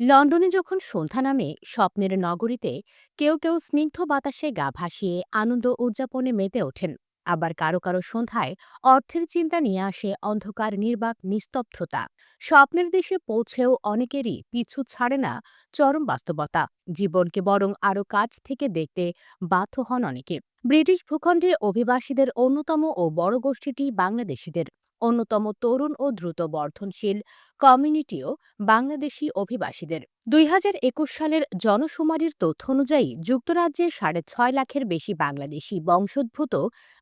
লন্ডনে যখন সন্ধ্যা নামে স্বপ্নের নগরীতে কেউ কেউ স্নিগ্ধ বাতাসে গা ভাসিয়ে আনন্দ উদযাপনে মেতে ওঠেন, আবার কারও কারও সন্ধ্যায় অর্থের চিন্তা নিয়ে আসে অন্ধকার, নির্বাক, নিস্তব্ধতা। স্বপ্নের দেশে পৌঁছেও অনেকেরই পিছু ছাড়ে না চরম বাস্তবতা, জীবনকে বরং আরও কাছ থেকে দেখতে বাধ্য হন অনেকে। ব্রিটিশ ভূখণ্ডে অভিবাসীদের অন্যতম ও বড় গোষ্ঠীটি বাংলাদেশিদের। অন্যতম তরুণ ও দ্রুত বর্ধনশীল কমিউনিটিও বাংলাদেশি অভিবাসীদের। দুই হাজার একুশ সালের জনশুমারির তথ্য অনুযায়ী যুক্তরাজ্যে সাড়ে ছয় লাখের বেশি বাংলাদেশি বংশোদ্ভূত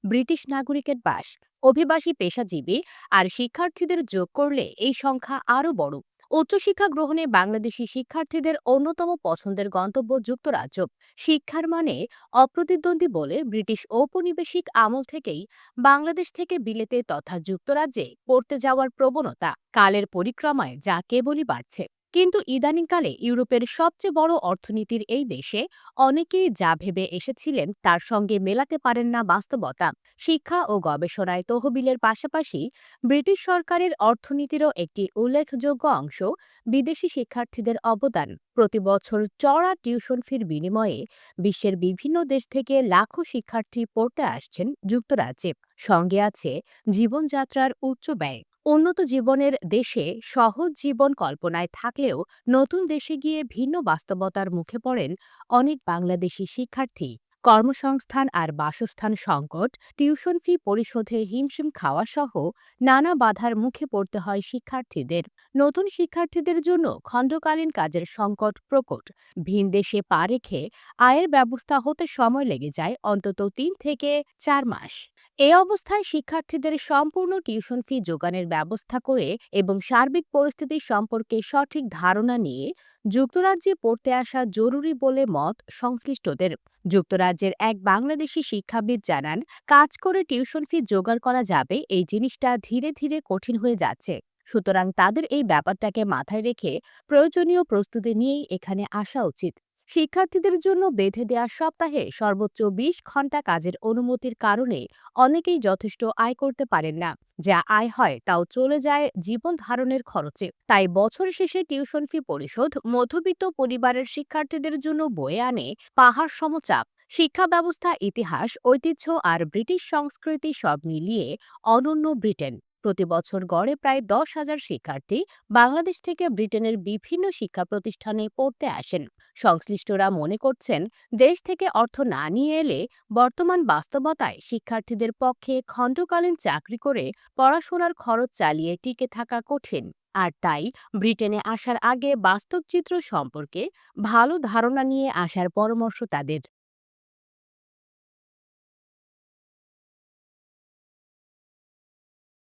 ব্রিটিশ নাগরিকের বাস, অভিবাসী পেশাজীবী আর শিক্ষার্থীদের যোগ করলে এই সংখ্যা আরও বড়। উচ্চশিক্ষা গ্রহণে বাংলাদেশি শিক্ষার্থীদের অন্যতম পছন্দের গন্তব্য যুক্তরাজ্য। শিক্ষার মানে অপ্রতিদ্বন্দ্বী বলে ব্রিটিশ ঔপনিবেশিক আমল থেকেই বাংলাদেশ থেকে বিলেতে তথা যুক্তরাজ্যে পড়তে যাওয়ার প্রবণতা। কালের পরিক্রমায় যা কেবলই বাড়ছে। কিন্তু ইদানিংকালে ইউরোপের সবচেয়ে বড় অর্থনীতির এই দেশে অনেকেই যা ভেবে এসেছিলেন তার সঙ্গে মেলাতে পারেন না বাস্তবতা। শিক্ষা ও গবেষণায় তহবিলের পাশাপাশি ব্রিটিশ সরকারের অর্থনীতিরও একটি উল্লেখযোগ্য অংশ বিদেশি শিক্ষার্থীদের অবদান। প্রতি বছর চড়া টিউশন ফির বিনিময়ে বিশ্বের বিভিন্ন দেশ থেকে লাখো শিক্ষার্থী পড়তে আসছেন যুক্তরাজ্যে। সঙ্গে আছে জীবনযাত্রার উচ্চ ব্যয়। উন্নত জীবনের দেশে সহজ জীবন কল্পনায় থাকলেও নতুন দেশে গিয়ে ভিন্ন বাস্তবতার মুখে পড়েন অনেক বাংলাদেশি শিক্ষার্থী। কর্মসংস্থান আর বাসস্থান সংকট, টিউশন ফি পরিশোধে হিমশিম খাওয়া সহ নানা বাধার মুখে পড়তে হয় শিক্ষার্থীদের। নতুন শিক্ষার্থীদের জন্য খণ্ডকালীন কাজের সংকট প্রকট। ভিন দেশে পা রেখে আয়ের ব্যবস্থা হতে সময় লেগে যায় অন্তত তিন থেকে চার মাস। এ অবস্থায় শিক্ষার্থীদের সম্পূর্ণ টিউশন ফি যোগানের ব্যবস্থা করে এবং সার্বিক পরিস্থিতি সম্পর্কে সঠিক ধারণা নিয়ে যুক্তরাজ্যে পড়তে আসা জরুরি বলে মত সংশ্লিষ্টদের। যুক্তরাজ্যের এক বাংলাদেশি শিক্ষাবিদ জানান, কাজ করে টিউশন ফি জোগাড় করা যাবে, এই জিনিসটা ধীরে ধীরে কঠিন হয়ে যাচ্ছে। সুতরাং তাদের এই ব্যাপারটাকে মাথায় রেখে প্রয়োজনীয় প্রস্তুতি নিয়েই এখানে আসা উচিত। শিক্ষার্থীদের জন্য বেঁধে দেওয়া সপ্তাহে সর্বোচ্চ ২০ ঘণ্টা কাজের অনুমতির কারণে অনেকেই যথেষ্ট আয় করতে পারেন না। যা আয় হয় তাও চলে যায় জীবন ধারণের খরচে। তাই বছর শেষে টিউশন ফি পরিশোধ মধ্যবিত্ত পরিবারের শিক্ষার্থীদের জন্য বয়ে আনে পাহাড় সমচাপ। শিক্ষা ব্যবস্থা, ইতিহাস, ঐতিহ্য আর ব্রিটিশ সংস্কৃতি সব মিলিয়ে অনন্য ব্রিটেন। প্রতি বছর গড়ে প্রায় দশ হাজার শিক্ষার্থী বাংলাদেশ থেকে ব্রিটেনের বিভিন্ন শিক্ষা প্রতিষ্ঠানে পড়তে আসেন। সংশ্লিষ্টরা মনে করছেন, দেশ থেকে অর্থ না নিয়ে এলে বর্তমান বাস্তবতায় শিক্ষার্থীদের পক্ষে খণ্ডকালীন চাকরি করে পড়াশোনার খরচ চালিয়ে টিকে থাকা কঠিন। আর তাই ব্রিটেনে আসার আগে বাস্তব চিত্র সম্পর্কে ভালো ধারণা নিয়ে আসার পরামর্শ তাদের।